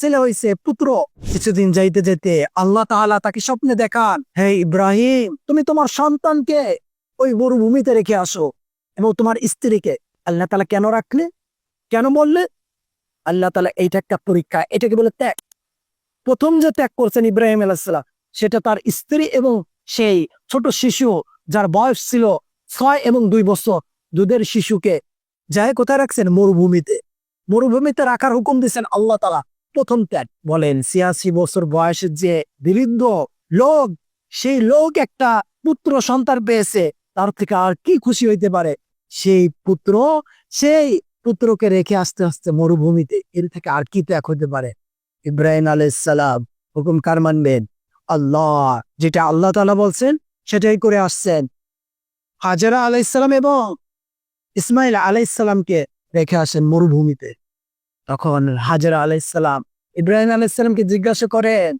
ছেলে হয়েছে পুত্র। কিছুদিন যাইতে যেতে আল্লাহ তাআলা তাকে স্বপ্নে দেখান, হে ইব্রাহিম, তুমি তোমার সন্তানকে ওই মরুভূমিতে রেখে আসো এবং তোমার স্ত্রীকে আল্লাহ তাআলা কেন রাখলে? কেন বললে আল্লাহ তাআলা এইটা একটা পরীক্ষা, এটাকে বলে ত্যাগ। প্রথম যে ত্যাগ করছেন ইব্রাহিম আলাইসাল্লাম সেটা তার স্ত্রী এবং সেই ছোট শিশু যার বয়স ছিল ছয় এবং দুই বছর, দুধের শিশুকে যাই কোথায় রাখছেন? মরুভূমিতে। মরুভূমিতে রাখার হুকুম দিচ্ছেন আল্লাহ তালা প্রথম ত্যাগ। বলেন, ছিয়াশি বছর বয়সের যে বৃদ্ধ লোক, সেই লোক একটা পুত্র সন্তান পেয়েছে, তার থেকে আর কি খুশি হইতে পারে? সেই পুত্র, সেই পুত্রকে রেখে আস্তে আস্তে মরুভূমিতে এর থেকে আর কি ত্যাগ হতে পারে? ইব্রাহিম আলাইসালাম হুকুম কার মানবেন? আল্লাহ, যেটা আল্লাহ তালা বলছেন, সেটাই করে আসছেন। হাজারা আলাইসালাম এবং ইসমাইল আলাইসালামকে রেখে আসেন মরুভূমিতে। তখন হাজারা আলাইসাল্লাম ইব্রাহিম আলাইসালামকে জিজ্ঞাসা করেন